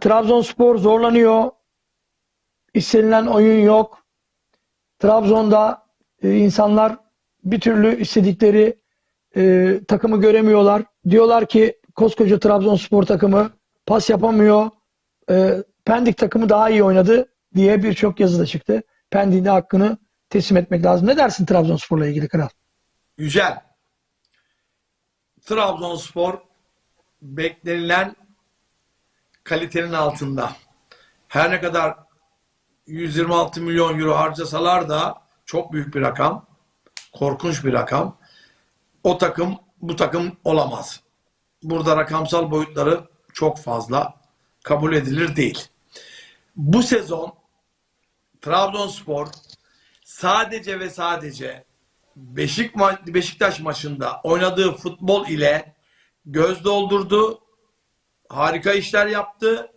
Trabzonspor zorlanıyor. İstenilen oyun yok. Trabzon'da e, insanlar bir türlü istedikleri e, takımı göremiyorlar. Diyorlar ki koskoca Trabzonspor takımı pas yapamıyor. E, Pendik takımı daha iyi oynadı diye birçok yazı da çıktı. Pendik'in hakkını teslim etmek lazım. Ne dersin Trabzonspor'la ilgili kral? Yücel. Trabzonspor beklenilen kalitenin altında. Her ne kadar 126 milyon euro harcasalar da çok büyük bir rakam. Korkunç bir rakam. O takım bu takım olamaz. Burada rakamsal boyutları çok fazla kabul edilir değil. Bu sezon Trabzonspor sadece ve sadece Beşiktaş maçında oynadığı futbol ile göz doldurdu. Harika işler yaptı.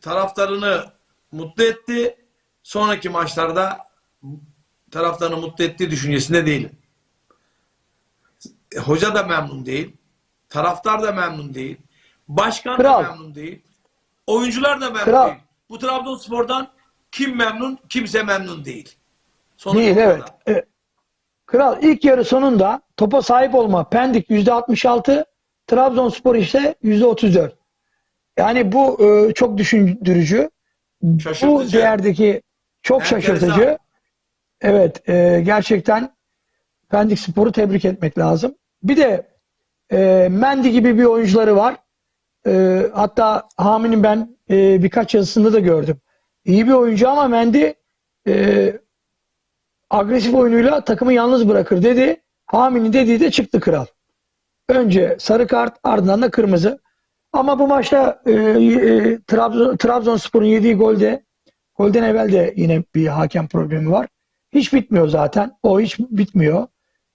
Taraftarını mutlu etti. Sonraki maçlarda taraftarını mutlu ettiği düşüncesinde değilim. E, Hoca da memnun değil. Taraftar da memnun değil. Başkan Kral. da memnun değil. Oyuncular da memnun Kral. değil. Bu Trabzonspor'dan kim memnun? Kimse memnun değil. Sonuç Değil evet. evet. Kral ilk yarı sonunda topa sahip olma Pendik %66, Trabzonspor ise %34. Yani bu e, çok düşündürücü. Bu değerdeki çok Enteresan. şaşırtıcı. Evet, e, gerçekten Pendik Spor'u tebrik etmek lazım. Bir de e, Mendy gibi bir oyuncuları var. E, hatta Hami'nin ben e, birkaç yazısında da gördüm. İyi bir oyuncu ama Mendy e, agresif oyunuyla takımı yalnız bırakır dedi. Hami'nin dediği de çıktı kral. Önce sarı kart ardından da kırmızı. Ama bu maçta e, e, Trabzon, Trabzonspor'un yediği golde golden evvel de yine bir hakem problemi var. Hiç bitmiyor zaten. O hiç bitmiyor.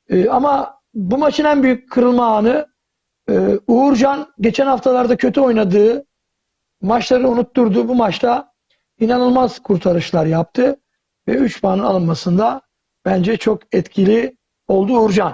E, ama bu maçın en büyük kırılma anı e, Uğurcan geçen haftalarda kötü oynadığı maçları unutturdu. Bu maçta inanılmaz kurtarışlar yaptı ve 3 puanın alınmasında bence çok etkili oldu Uğurcan.